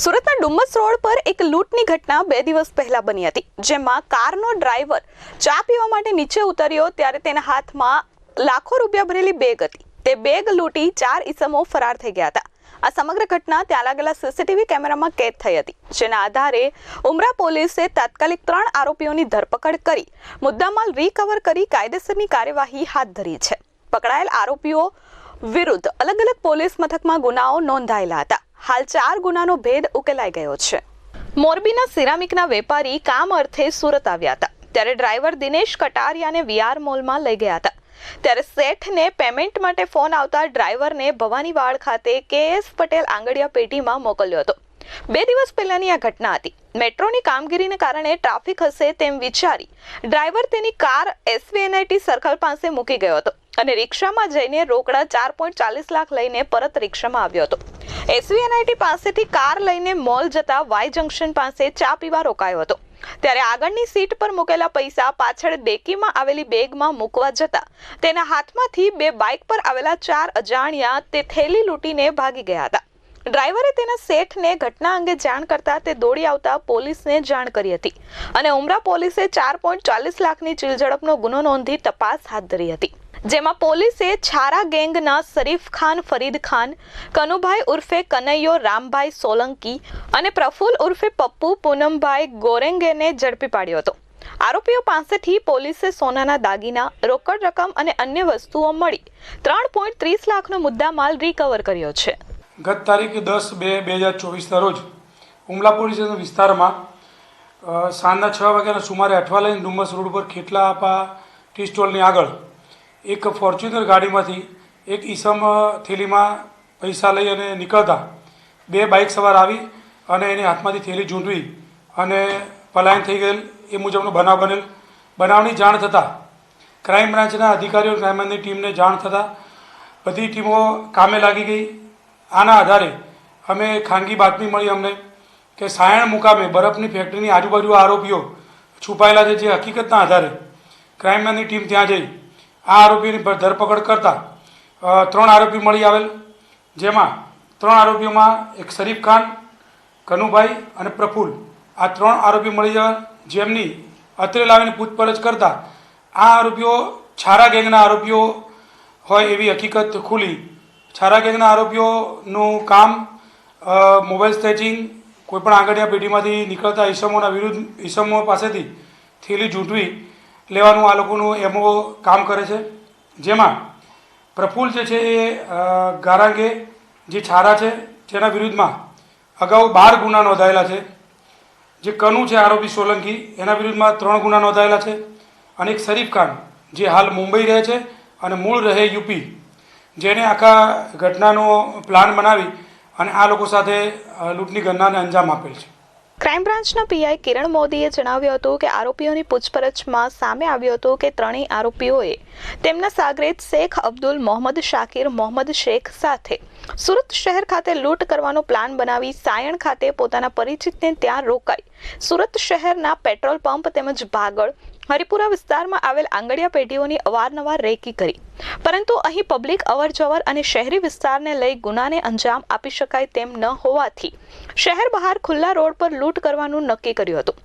સુરતના ડુમ્મસ રોડ પર એક લૂંટની ઘટના બે દિવસ પહેલા બની હતી, જેમાં કારનો ડ્રાઈવર ચા પીવા માટે નીચે ઉતર્યો ત્યારે તેના હાથમાં લાખો રૂપિયા ભરેલી બેગ હતી. તે બેગ લૂંટી ચાર ઈસમો ફરાર થઈ ગયા હતા. આ સમગ્ર ઘટના ત્યાં લાગેલા સીસીટીવી કેમેરામાં કેદ થઈ હતી, જેના આધારે ઉમરા પોલીસે તાત્કાલિક ત્રણ આરોપીઓની ધરપકડ કરી, મુદ્દામાલ રિકવર કરી કાયદેસરની કાર્યવાહી હાથ ધરી છે. પકડાયેલ આરોપીઓ વિરુદ્ધ અલગ અલગ પોલીસ મથકમાં ગુનાઓ નોંધાયેલા હતા. હાલ ચાર ગુનાનો ભેદ ઉકેલાઈ ગયો છે. મોરબીના સિરામિકના વેપારી કામ અર્થે સુરત આવ્યા હતા. ત્યારે ડ્રાઈવર દિનેશ કટારિયાને વીઆર મોલમાં લઈ ગયા હતા. ત્યારે શેઠને પેમેન્ટ માટે ફોન આવતા ડ્રાઈવરને ભવાનીવાડ ખાતે કેએસ પટેલ આંગડિયા પેટીમાં મોકલ્યો હતો. બે દિવસ પહેલાની આ ઘટના હતી. મેટ્રોની કામગીરીને કારણે ટ્રાફિક હશે તેમ વિચારી ડ્રાઈવર તેની કાર એસવીએનઆઈટી સર્કલ પાસે મૂકી ગયો હતો અને રિક્ષામાં જઈને રોકડા ચાર પોઈન્ટ ચાલીસ લાખ લઈને પરત રિક્ષામાં આવ્યો હતો. એસવીએનઆઈટી પાસેથી કાર લઈને મોલ જતા વાય જંકશન પાસે ચા પીવા રોકાયો હતો. ત્યારે આગળની સીટ પર મૂકેલા પૈસા પાછળ ડેકીમાં આવેલી બેગમાં મૂકવા જતા તેના હાથમાંથી બે બાઇક પર આવેલા ચાર અજાણ્યા તે થેલી લૂંટીને ભાગી ગયા હતા. ડ્રાઈવરે તેના શેઠને ઘટના અંગે જાણ કરતા તે દોડી આવતા પોલીસને જાણ કરી હતી અને ઉમરા પોલીસે ચાર પોઈન્ટ ચાલીસ લાખની ચીલઝડપનો ગુનો નોંધી તપાસ હાથ ધરી હતી. જેમાં પોલીસે છારા ગેંગના શરીફ ખાન, ફરીદ ખાન, કનુભાઈ ઉર્ફે કનૈયો, રામભાઈ સોલંકી અને પ્રફુલ ઉર્ફે પપ્પુ, પૂનમભાઈ ગોરેંગેને ઝડપી પાડ્યો હતો. આરોપીઓ પાસેથી પોલીસે સોનાના દાગીના, રોકડ રકમ અને અન્ય વસ્તુઓ મળી ત્રણ પોઈન્ટ ત્રીસ લાખનો મુદ્દામાલ રિકવર કર્યો છે. ગત તારીખ દસ બે બે હજાર ચોવીસના રોજ ઉમલા પોલીસ વિસ્તારમાં સાંજના છ વાગ્યાના સુમારે અઠવાલાઈન ડુમ્મસ રોડ ઉપર ખેટલા આપા ટી સ્ટોલની આગળ એક ફોર્ચ્યુનર ગાડીમાંથી એક ઈસમ થેલીમાં પૈસા લઈ અને નીકળતા બે બાઇક સવાર આવી અને એની હાથમાંથી થેલી ઝૂંટવી અને પલાયન થઈ ગયેલ. એ મુજબનો બનાવ બનેલ. બનાવની જાણ થતાં ક્રાઇમ બ્રાન્ચના અધિકારીઓ ક્રાઇમ બ્રાન્ચની ટીમને જાણ થતાં બધી ટીમો કામે લાગી ગઈ. આના આધારે અમે ખાનગી બાતમી મળી અમને કે સાયણ મુકામે બરફની ફેક્ટરીની આજુબાજુ આરોપીઓ છુપાયેલા છે જે હકીકતના આધારે ક્રાઇમ ટીમ ત્યાં જઈ આ આરોપીઓની ધરપકડ કરતા ત્રણ આરોપી મળી આવેલ, જેમાં ત્રણ આરોપીઓમાં એક શરીફ ખાન, કનુભાઈ અને પ્રફુલ. આ ત્રણ આરોપી મળી જવા જેમની અત્રે લાવીને પૂછપરછ કરતા આ આરોપીઓ છારા ગેંગના આરોપીઓ હોય એવી હકીકત ખુલી છારા ગેંગના આરોપીઓનું કામ મોબાઈલ સ્ટેચિંગ કોઈપણ આંગળીયા પેઢીમાંથી નીકળતા ઈસમોના વિરુદ્ધ ઈસમો પાસેથી થેલી ઝૂંટવી લેવાનું આ લોકોનું એમઓ કામ કરે છે. જેમાં પ્રફુલ્લ જે છે એ ગારાંગે જે છારા છે તેના વિરુદ્ધમાં અગાઉ બાર ગુના નોંધાયેલા છે. જે કનુ છે આરોપી સોલંકી, એના વિરુદ્ધમાં ત્રણ ગુના નોંધાયેલા છે. અને એક શરીફ ખાન જે હાલ મુંબઈ રહે છે અને મૂળ રહે યુપી. જેણે આખા ઘટનાનો પ્લાન બનાવી અને આ લોકો સાથે લૂંટની ઘટનાને અંજામ આપેલ છે. ક્રાઇમ બ્રાન્ચના પીઆઈ કિરણ મોદીએ જણાવ્યું હતું કે આરોપીઓની પૂછપરછમાં સામે આવ્યું હતું કે ત્રણેય આરોપીઓએ તેમના સાગરેત શેખ અબ્દુલ મોહમ્મદ શાકિર મોહમ્મદ શેખ સાથે સુરત શહેર ખાતે લૂંટ કરવાનો પ્લાન બનાવી સાયણ ખાતે પોતાના પરિચિતને ત્યાં રોકાઈ. સુરત શહેરના પેટ્રોલ પંપ તેમજ ભાગળ હરિપુરા વિસ્તારમાં આવેલ આંગડિયા પેઢીઓની અવારનવાર રેકી કરી. પરંતુ અહીં પબ્લિક અવરજવર અને શહેરી વિસ્તારને લઈ ગુનાને અંજામ આપી શકાય તેમ ન હોવાથી શહેર બહાર ખુલ્લા રોડ પર લૂંટ કરવાનું નક્કી કર્યું હતું.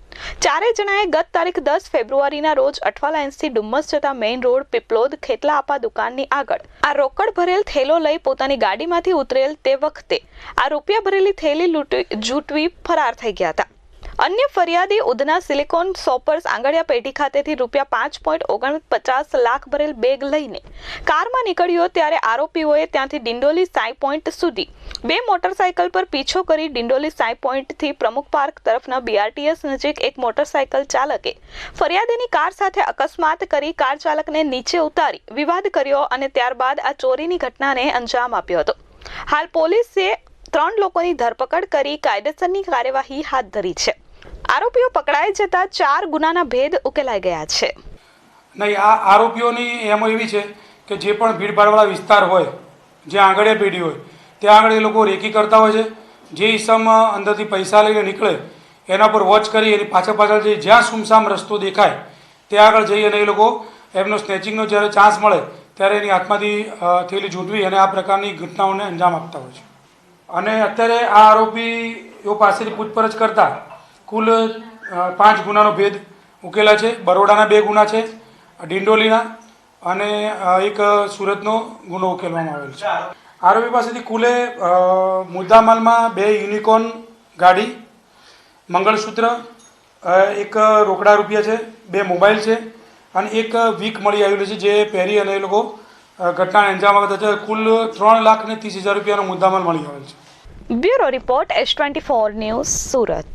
ચારે જણાએ ગત તારીખ દસ ફેબ્રુઆરીના રોજ અઠવાલાઇન્સથી ડુમ્મસ જતા મેઇન રોડ પીપલોદ ખેતલા આપા દુકાનની આગળ. આ રોકડ ભરેલ થેલો લઈ પોતાની ગાડીમાંથી ઉતરેલ તે વખતે આ રૂપિયા ભરેલી થેલી લૂંટી, જૂટવી ફરાર થઈ ગયા હતા. અન્ય ફરિયાદી ઉધના સિલિકોન સોપર્સ આંગળિયા પેઢી ખાતેથી રૂપિયા પાંચ પોઈન્ટ ઓગણપચાસ લાખ ભરેલ બેગ લઈને કારમાં નીકળ્યો ત્યારે આરોપીઓએ ત્યાંથી ડિંડોલી સાઈ પોઈન્ટ સુધી બે મોટરસાયકલ પર પીછો કરી ડિંડોલી સાઈ પોઈન્ટથી પ્રમુખ પાર્ક તરફના બીઆરટીએસ નજીક એક મોટરસાયકલ ચાલકે ફરિયાદીની કાર સાથે અકસ્માત કરી કાર ચાલકને નીચે ઉતારી વિવાદ કર્યો અને ત્યારબાદ આ ચોરીની ઘટનાને અંજામ આપ્યો હતો. હાલ પોલીસે ત્રણ લોકોની ધરપકડ કરી કાયદેસરની કાર્યવાહી હાથ ધરી છે. આરોપીઓ પકડાઈ જતા ચાર ગુનાના ભેદ ઉકેલાઈ ગયા છે. નહીં, આ આરોપીઓની એમ એવી છે કે જે પણ ભીડભાડવાળા વિસ્તાર હોય જ્યાં આંગળે પેઢી હોય, ત્યાં આગળ એ લોકો રેકી કરતા હોય છે. જે ઈસમ અંદરથી પૈસા લઈને નીકળે, એના પર વોચ કરી, એની પાછળ પાછળ જઈ જ્યાં સુમસામ રસ્તો દેખાય, ત્યાં આગળ જઈ અને એ લોકો એમનો સ્નેચિંગનો જ્યારે ચાન્સ મળે, ત્યારે એની હાથમાંથી થયેલી ઝૂંટવી અને આ પ્રકારની ઘટનાઓને અંજામ આપતા હોય છે. અને અત્યારે આ આરોપીઓ પાસેથી પૂછપરછ કરતા કુલ પાંચ ગુનાનો ભેદ ઉકેલા છે. બરોડાના બે ગુના છે, ડિંડોલીના અને એક સુરતનો ગુનો ઉકેલવામાં આવેલ છે. આરોપી પાસેથી કુલે મુદ્દામાલમાં બે યુનિકોર્ન ગાડી, મંગળસૂત્ર એક રોકડા રૂપિયા છે, બે મોબાઈલ છે અને એક વીક મળી આવેલું છે જે પહેરી અને એ લોકો ઘટના અંજામ આપતા છે કુલ ત્રણ લાખ ને ત્રીસ હજાર રૂપિયાનો મુદ્દામાલ મળી આવેલ છે. Bureau report S twenty four news Surat.